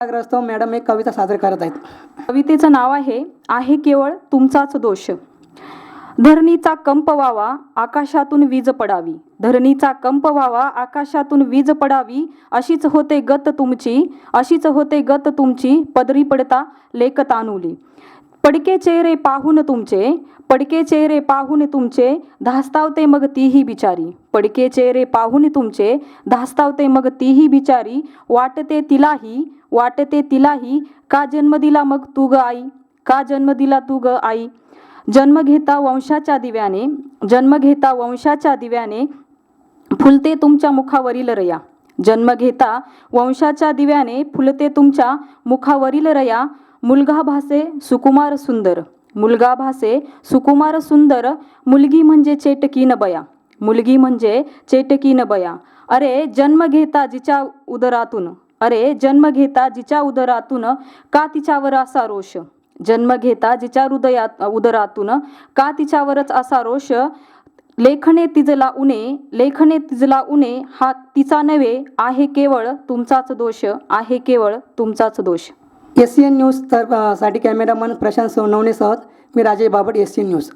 ग्रस्त मॅडम एक कविता सादर करत आहेत. कवितेचं नाव आहे आहे केवळ तुमचाच दोष. धरणीचा कंप व्हावा आकाशातून वीज पडावी. धरणीचा कंप व्हावा आकाशातून वीज पडावी. अशीच होते गत तुमची अशीच होते गत तुमची. पदरी पडता लेख तानुली पडके चेहरे पाहून तुमचे पडके चेहरे पाहून तुमचे धास्तावते मग तीही बिचारी. पडके चेहरे पाहून तुमचे धास्तावते मग तीही बिचारी. वाटते तिलाही वाटते तिलाही का जन्म दिला मग तू ग आई? का जन्म दिला तू ग आई? जन्म घेता वंशाच्या दिव्याने जन्म घेता वंशाच्या दिव्याने फुलते तुमच्या मुखावरील रया. जन्म घेता वंशाच्या दिव्याने फुलते तुमच्या मुखावरील रया. मुलगा भासे सुकुमार सुंदर. मुलगा भासे सुकुमार सुंदर. मुलगी म्हणजे चेटकी न बया. मुलगी म्हणजे चेटकी न बया. अरे जन्म घेता जिच्या उदरातून. अरे जन्म घेता जिच्या उदरातून का तिच्यावर असा रोष? जन्म घेता जिच्या हृदयात उदरातून का तिच्यावरच असा रोष? लेखने तिजला उणे लेखने तिजला उणे हा तिचा नव्हे आहे केवळ तुमचाच दोष आहे केवळ तुमचाच दोष. एस सी एन न्यूज तर साठी कॅमेरामन प्रशांत सोनवणेसह मी Raje Babat S C N news